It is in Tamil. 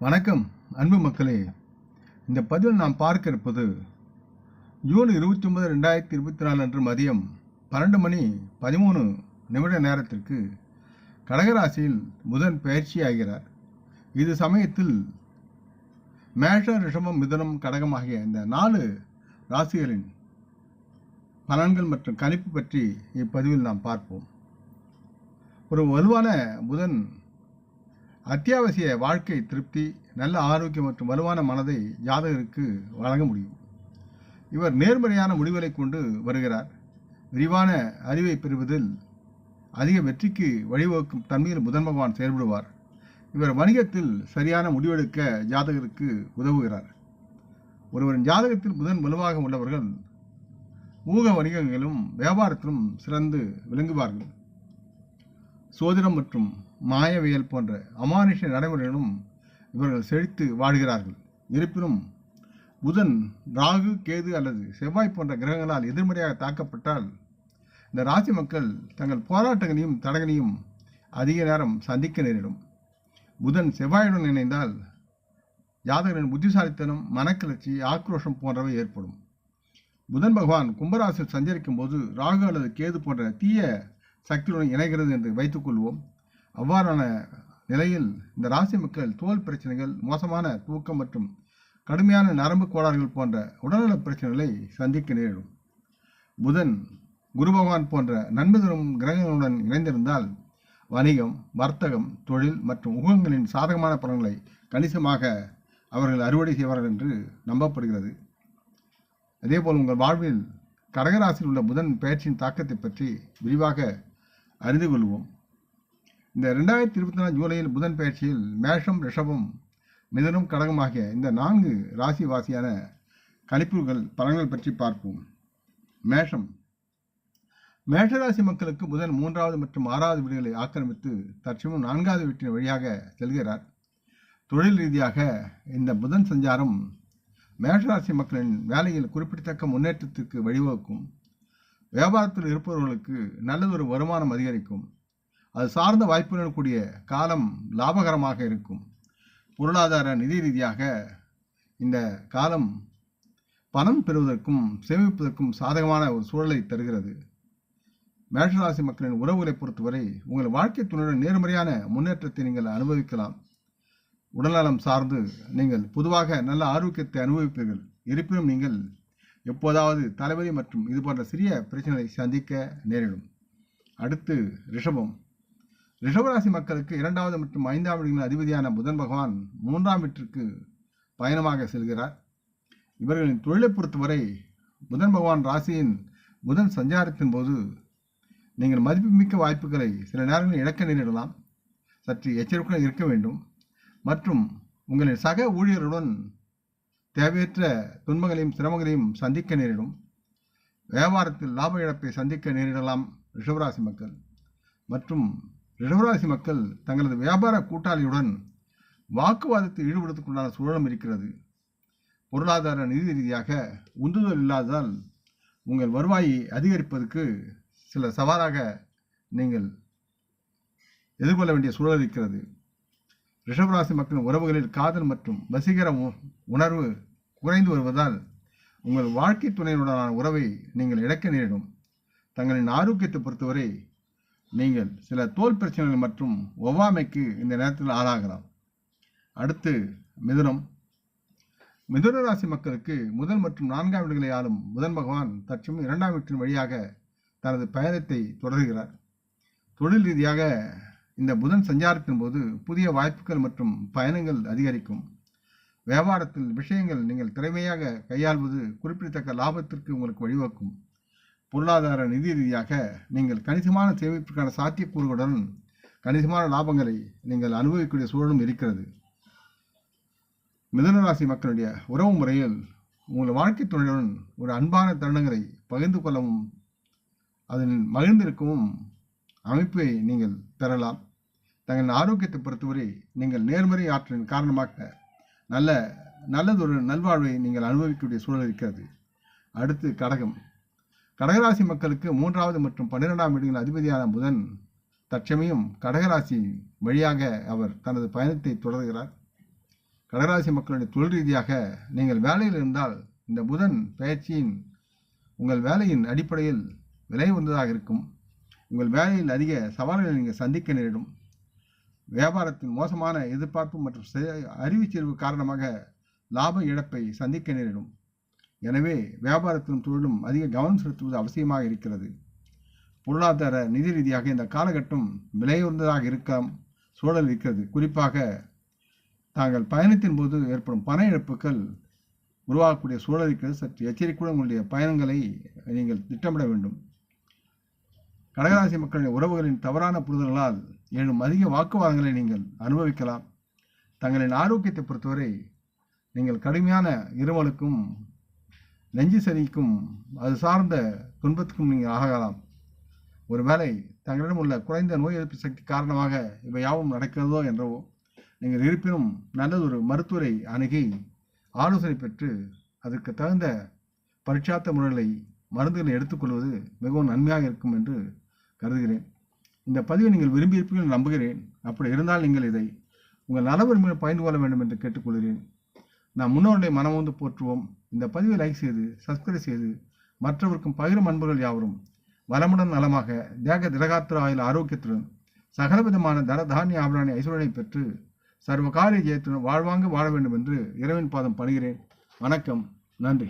வணக்கம் அன்பு மக்களே. இந்த பதிவில் நாம் பார்க்க இருப்பது ஜூன் இருபத்தி ஒன்பது ரெண்டாயிரத்தி இருபத்தி நாலு அன்று மதியம் பன்னெண்டு மணி பதிமூணு நிமிட நேரத்திற்கு கடகராசியில் புதன் பயிற்சியாகிறார். இது சமயத்தில் மேஷ ரிஷமம் மிதனம் கடகம் ஆகிய இந்த நாலு ராசிகளின் பலன்கள் மற்றும் கணிப்பு பற்றி இப்பதிவில் நாம் பார்ப்போம். ஒரு வலுவான புதன் அத்தியாவசிய வாழ்க்கை திருப்தி நல்ல ஆரோக்கியம் மற்றும் வலுவான மனதை ஜாதகருக்கு வழங்க முடியும். இவர் நேர்மறையான முடிவுகளை கொண்டு வருகிறார். விரிவான அறிவை பெறுவதில் அதிக வெற்றிக்கு வழிவகுக்கும் தன்மையில் புதன் பகவான் செயல்படுவார். இவர் வணிகத்தில் சரியான முடிவெடுக்க ஜாதகருக்கு உதவுகிறார். ஒருவரின் ஜாதகத்தில் புதன் வலுவாக உள்ளவர்கள் ஊக வணிகங்களிலும் வியாபாரத்திலும் சிறந்து விளங்குவார்கள். சோதிடம் மற்றும் மாயவியல் போன்ற அமானுஷ நடைமுறைகளும் இவர்கள் செழித்து வாடுகிறார்கள். இருப்பினும் புதன் ராகு கேது அல்லது செவ்வாய் போன்ற கிரகங்களால் எதிர்மறையாக தாக்கப்பட்டால் இந்த ராசி மக்கள் தங்கள் போராட்டங்களையும் தடங்களையும் அதிக நேரம் சந்திக்க நேரிடும். புதன் செவ்வாயுடன் இணைந்தால் ஜாதகரின் புத்திசாலித்தனம் மனக்கிளர்ச்சி ஆக்ரோஷம் போன்றவை ஏற்படும். புதன் பகவான் கும்பராசியில் சஞ்சரிக்கும் போது ராகு அல்லது கேது போன்ற தீய சக்தியுடன் இணைகிறது என்று வைத்துக்கொள்வோம். அவ்வாறான நிலையில் இந்த ராசி மக்கள் தோல் பிரச்சனைகள் மோசமான தூக்கம் மற்றும் கடுமையான நரம்பு கோளாறுகள் போன்ற உடல்நலப் பிரச்சனைகளை சந்திக்க நேரிடும். புதன் குரு பகவான் போன்ற நன்மை தரும் கிரகங்களுடன் இணைந்திருந்தால் வணிகம் வர்த்தகம் தொழில் மற்றும் உகங்களின் சாதகமான பலன்களை கணிசமாக அவர்கள் அறுவடை செய்வார்கள் என்று நம்பப்படுகிறது. அதேபோல் உங்கள் வாழ்வில் கடகராசியில் உள்ள புதன் பெயர்ச்சியின் தாக்கத்தை பற்றி விரிவாக அறிந்து கொள்வோம். இந்த ரெண்டாயிரத்தி இருபத்தி நாலு ஜூலையில் புதன் பயிற்சியில் மேஷம் ரிஷபம் மிதனும் கடகம் ஆகிய இந்த நான்கு ராசி வாசியான கணிப்புகள் பலன்கள் பற்றி பார்ப்போம். மேஷம். மேஷராசி மக்களுக்கு புதன் மூன்றாவது மற்றும் ஆறாவது வீடுகளை ஆக்கிரமித்து தற்சமும் நான்காவது வீட்டின் வழியாக செல்கிறார். தொழில் ரீதியாக இந்த புதன் சஞ்சாரம் மேஷராசி மக்களின் வேலையில் குறிப்பிடத்தக்க முன்னேற்றத்திற்கு வழிவகுக்கும். வியாபாரத்தில் இருப்பவர்களுக்கு நல்லதொரு வருமானம் அதிகரிக்கும். அது சார்ந்த வாய்ப்புடன் கூடிய காலம் லாபகரமாக இருக்கும். பொருளாதார நிதி ரீதியாக இந்த காலம் பணம் பெறுவதற்கும் சேமிப்பதற்கும் சாதகமான ஒரு சூழலை தருகிறது. மேஷராசி மக்களின் உறவுகளை பொறுத்தவரை உங்கள் வாழ்க்கை துணையுடன் நேர்மறையான முன்னேற்றத்தை நீங்கள் அனுபவிக்கலாம். உடல்நலம் சார்ந்து நீங்கள் பொதுவாக நல்ல ஆரோக்கியத்தை அனுபவிப்பீர்கள். இருப்பினும் நீங்கள் எப்போதாவது தலைவலி மற்றும் இது போன்ற சிறிய பிரச்சனைகளை சந்திக்க நேரிடும். அடுத்து ரிஷபம். ரிஷபராசி மக்களுக்கு இரண்டாவது மற்றும் ஐந்தாம் வீடுகளின் அதிபதியான புதன் பகவான் மூன்றாம் வீட்டிற்கு பயணமாக செல்கிறார். இவர்களின் தொழிலை பொறுத்தவரை புதன் பகவான் ராசியின் புதன் சஞ்சாரத்தின் போது நீங்கள் மதிப்புமிக்க வாய்ப்புகளை சில நேரங்களில் இழக்க நேரிடலாம். சற்று எச்சரிக்கையாக இருக்க வேண்டும். மற்றும் உங்களின் சக ஊழியருடன் தேவையற்ற துன்பங்களையும் சிரமங்களையும் சந்திக்க நேரிடும். வியாபாரத்தில் லாப இழப்பை சந்திக்க நேரிடலாம் ரிஷபராசி மக்கள். மற்றும் ரிஷபராசி மக்கள் தங்களது வியாபார கூட்டாளியுடன் வாக்குவாதத்தில் ஈடுபடுவதற்குண்டான சூழலும் இருக்கிறது. பொருளாதார நிதி ரீதியாக உந்துதல் இல்லாததால் உங்கள் வருவாயை அதிகரிப்பதற்கு சில சவாலாக நீங்கள் எதிர்கொள்ள வேண்டிய சூழல் இருக்கிறது. ரிஷபராசி மக்களின் உறவுகளில் காதல் மற்றும் வசீகர உ- உணர்வு குறைந்து வருவதால் உங்கள் வாழ்க்கை துணையுடனான உறவை நீங்கள் இழக்க நேரிடும். தங்களின் ஆரோக்கியத்தை பொறுத்தவரை நீங்கள் சில தோல் பிரச்சனைகள் மற்றும் ஒவ்வாமைக்கு இந்த நேரத்தில் ஆளாகலாம். அடுத்து மிதுனம். மிதுன ராசி மக்களுக்கு முதல் மற்றும் நான்காம் வீடுகளை ஆளும் முதன் பகவான் தற்சமயம் இரண்டாம் வீட்டின் வழியாக தனது பயணத்தை தொடர்கிறார். தொழில் ரீதியாக இந்த புதன் சஞ்சாரத்தின் போது புதிய வாய்ப்புகள் மற்றும் பயணங்கள் அதிகரிக்கும். வியாபாரத்தில் விஷயங்கள் நீங்கள் திறமையாக கையாள்வது குறிப்பிடத்தக்க லாபத்திற்கு உங்களுக்கு வழிவகுக்கும். பொருளாதார நிதி ரீதியாக நீங்கள் கணிசமான சேமிப்பிற்கான சாத்தியக்கூறுகளுடன் கணிசமான லாபங்களை நீங்கள் அனுபவிக்கக்கூடிய சூழலும் இருக்கிறது. மிதனராசி மக்களுடைய உறவு முறையில் உங்கள் வாழ்க்கை துணையுடன் ஒரு அன்பான தருணங்களை பகிர்ந்து கொள்ளவும் அதில் மகிழ்ந்திருக்கவும் அமைப்பை நீங்கள் பெறலாம். தங்கள் ஆரோக்கியத்தை பொறுத்தவரை நீங்கள் நேர்மறை ஆற்றலின் காரணமாக நல்ல நல்லதொரு நல்வாழ்வை நீங்கள் அனுபவிக்கக்கூடிய சூழல் இருக்கிறது. அடுத்து கடகம். கடகராசி மக்களுக்கு மூன்றாவது மற்றும் பன்னிரெண்டாம் வீடுகளின் அதிபதியான புதன் தற்சமயம் கடகராசி வழியாக அவர் தனது பயணத்தை தொடர்கிறார். கடகராசி மக்களுடைய தொழில் ரீதியாக நீங்கள் வேலையில் இருந்தால் இந்த புதன் பயிற்சியின் உங்கள் வேலையின் அடிப்படையில் விலை உந்ததாக இருக்கும். உங்கள் வேலையில் அதிக சவால்களை நீங்கள் சந்திக்க நேரிடும். வியாபாரத்தின் மோசமான எதிர்பார்ப்பு மற்றும் செ- காரணமாக லாப இழப்பை சந்திக்க நேரிடும். எனவே வியாபாரத்திலும் தொழிலும் அதிக கவனம் செலுத்துவது அவசியமாக இருக்கிறது. பொருளாதார நிதி ரீதியாக இந்த காலகட்டம் விலையுறந்ததாக இருக்கலாம் சூழல் இருக்கிறது. குறிப்பாக தாங்கள் பயணத்தின் போது ஏற்படும் பண இழப்புகள் உருவாகக்கூடிய சூழல் இருக்கிறது. சற்று எச்சரிக்கையுடன் உங்களுடைய பயணங்களை நீங்கள் திட்டமிட வேண்டும். கடகராசி மக்களுடைய உறவுகளின் தவறான புரிதல்களால் எழும் அதிக வாக்குவாதங்களை நீங்கள் அனுபவிக்கலாம். தங்களின் ஆரோக்கியத்தை பொறுத்தவரை நீங்கள் கடுமையான இருமலுக்கும் நெஞ்சு சனிக்கும் அது சார்ந்த துன்பத்துக்கும் நீங்கள் ஆகலாம். ஒருவேளை தங்களிடம் உள்ள குறைந்த நோய் எதிர்ப்பு சக்தி காரணமாக இவை யாவும் நடக்கிறதோ என்றவோ நீங்கள் இருப்பினும் நல்லதொரு மருத்துவரை அணுகி ஆலோசனை பெற்று அதற்கு தகுந்த பரிட்சாத்த முறைகளை மருந்துகளை எடுத்துக்கொள்வது மிகவும் நன்மையாக இருக்கும் என்று கருதுகிறேன். இந்த பதிவை நீங்கள் விரும்பியிருப்பீர்கள் நம்புகிறேன். அப்படி இருந்தால் நீங்கள் இதை உங்கள் நலவரிமையை பயந்து கொள்ள வேண்டும் என்று கேட்டுக்கொள்கிறேன். நாம் முன்னோர்களை மனமோந்து போற்றுவோம். இந்த பதிவை லைக் செய்து சப்ஸ்கிரைப் செய்து மற்றவருக்கும் பகிரும் அன்புகள் யாவரும். வளமுடன் நலமாக தேக திரகாத்திர ஆயுள் ஆரோக்கியத்துடன் சகலவிதமான தன தானிய ஆபரணி ஐஸ்வர்யனை பெற்று சர்வ காரிய ஜெயத்துடன் வாழ்வாங்க வாழ வேண்டும் என்று இறைவன் பாதம் பணிகிறேன். வணக்கம். நன்றி.